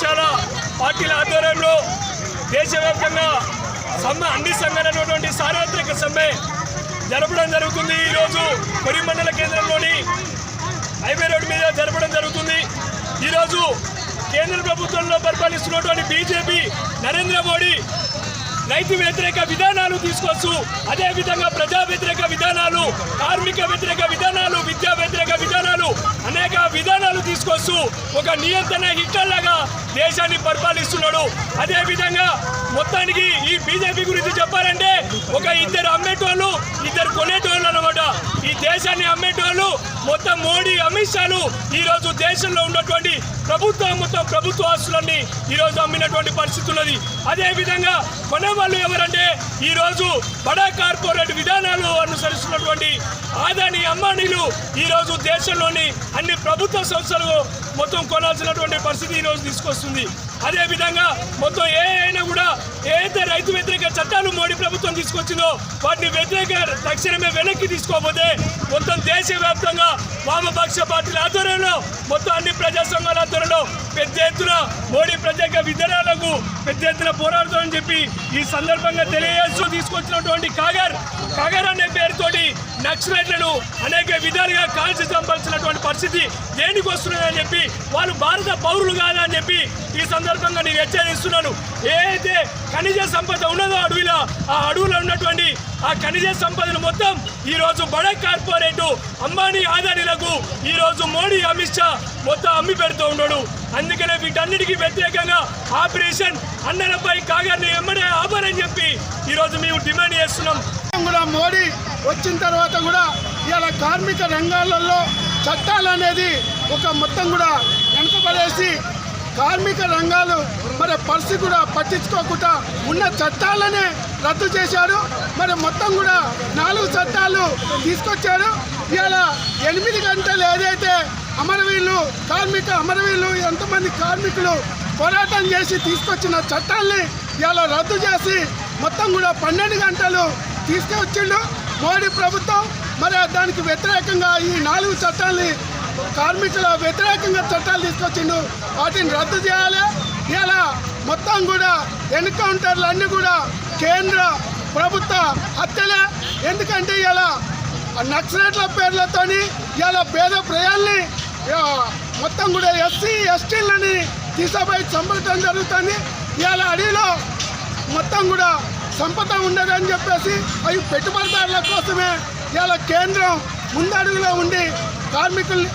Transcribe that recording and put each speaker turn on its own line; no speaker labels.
పక్షాల పార్టీల ఆధ్వర్యంలో దేశవ్యాప్తంగా సమ్మె అన్ని సంఘాలైనటువంటి సార్వత్రిక సమ్మె జరపడం జరుగుతుంది ఈరోజు కొరి మండల కేంద్రంలోని హైవే రోడ్డు మీద జరపడం జరుగుతుంది. ఈరోజు కేంద్ర ప్రభుత్వంలో పరిపాలిస్తున్నటువంటి బీజేపీ నరేంద్ర మోడీ రైతు వ్యతిరేక విధానాలు తీసుకొస్తూ అదేవిధంగా ప్రజా వ్యతిరేక విధానాలు కార్మిక వ్యతిరేక అనేక విధానాలు తీసుకొస్తూ ఒక నియంత్రణ హిట్లర్లాగా దేశాన్ని పరిపాలిస్తున్నాడు. అదేవిధంగా మొత్తానికి ఈ బీజేపీ గురించి చెప్పాలంటే ఒక ఇద్దరు అమ్మేటోళ్ళు ఇద్దరు కొనే దేశాన్ని అమ్మేటోళ్ళు మొత్తం మోడీ అమిత్ షాలు ఈ రోజు దేశంలో ఉన్నటువంటి ప్రభుత్వం మొత్తం ప్రభుత్వ ఆస్తులన్నీ ఈ రోజు అమ్మినటువంటి పరిస్థితి ఉన్నది. అదేవిధంగా విధంగా వాళ్ళు ఎవరంటే ఈరోజు బడా కార్పొరేట్ విధానాలు అనుసరిస్తున్నటువంటి ఆదాని అంబానీలు ఈ రోజు దేశంలోని అన్ని ప్రభుత్వ సంస్థలు మొత్తం కొనాల్సినటువంటి పరిస్థితి ఈ రోజు తీసుకొస్తుంది. అదేవిధంగా మొత్తం ఏ అయినా కూడా ఏదైతే రైతు వ్యతిరేక చట్టాలు మోడీ ప్రభుత్వం తీసుకొచ్చిందో వాటిని వ్యతిరేక తక్షణమే వెనక్కి తీసుకోకపోతే మొత్తం దేశవ్యాప్తంగా వామపక్ష పార్టీల ఆధ్వర్యంలో మొత్తం అన్ని ప్రజా సంఘాల ఆధ్వర్యంలో పెద్ద ఎత్తున మోడీ ప్రత్యేక విధానాలకు పెద్ద ఎత్తున పోరాడుతామని చెప్పి ఈ సందర్భంగా తెలియజేస్తూ తీసుకొచ్చినటువంటి కాగర్ కాగర్ అనే పేరుతోటి నక్సలైట్లను అనేక విధాలుగా కాల్చి చంపాల్సినటువంటి పరిస్థితి దేనికి వస్తున్నదని చెప్పి వాళ్ళు భారత పౌరులు కాదని చెప్పి ఈ సందర్భంగా నేను హెచ్చరిస్తున్నాను. ఏదైతే ఖనిజ సంపద ఉన్నదో అడవిలో ఆ అడవిలో ఉన్నటువంటి ఆ ఖనిజ సంపదను మొత్తం ఈరోజు రోజు బడా కార్పొరేట్ అంబానీ ఆదానీలకు ఈరోజు మోడీ అమిత్ షా మొత్తం అమ్మి పెడుతూ ఉన్నాడు. అందుకనే వీటన్నిటికీ వ్యతిరేకంగా ఆపరేషన్ అన్నలపై కాగాన్ని ఎమ్మడే ఆపరని చెప్పి ఈరోజు మేము డిమాండ్ చేస్తున్నాం.
కూడా మోడీ వచ్చిన తర్వాత కూడా ఇలా కార్మిక రంగాలలో చట్టాలు అనేది ఒక మొత్తం కూడా వెనకబడేసి కార్మిక రంగాలు మరి పరిస్థితి కూడా పట్టించుకోకుండా ఉన్న చట్టాలనే రద్దు చేశారు. మరి మొత్తం కూడా తీసుకొచ్చాడు ఇలా ఎనిమిది గంటలు ఏదైతే అమరవీరులు కార్మిక అమరవీరులు ఎంతమంది కార్మికులు పోరాటం చేసి తీసుకొచ్చిన చట్టాల్ని ఇలా రద్దు చేసి మొత్తం కూడా పన్నెండు గంటలు తీసుకొచ్చిండు మోడీ ప్రభుత్వం. మరి దానికి వ్యతిరేకంగా ఈ నాలుగు చట్టాల్ని కార్మికుల వ్యతిరేకంగా చట్టాలు తీసుకొచ్చిండు. వాటిని రద్దు చేయాలి. ఇలా మొత్తం కూడా ఎన్కౌంటర్లు అన్నీ కూడా కేంద్ర ప్రభుత్వ హత్యలే. ఎందుకంటే ఇలా నక్సలైట్ల పేర్లతోని ఇలా పేద ప్రజల్ని మొత్తం కూడా ఎస్సీ ఎస్టీలని తీసుకుపోయి చంపడం జరుగుతుంది. ఇలా అడవిలో మొత్తం కూడా సంపద ఉండదని చెప్పేసి అవి పెట్టుబడిదారుల కోసమే ఇలా కేంద్రం ముందడుగులో ఉండి కార్మికుల్ని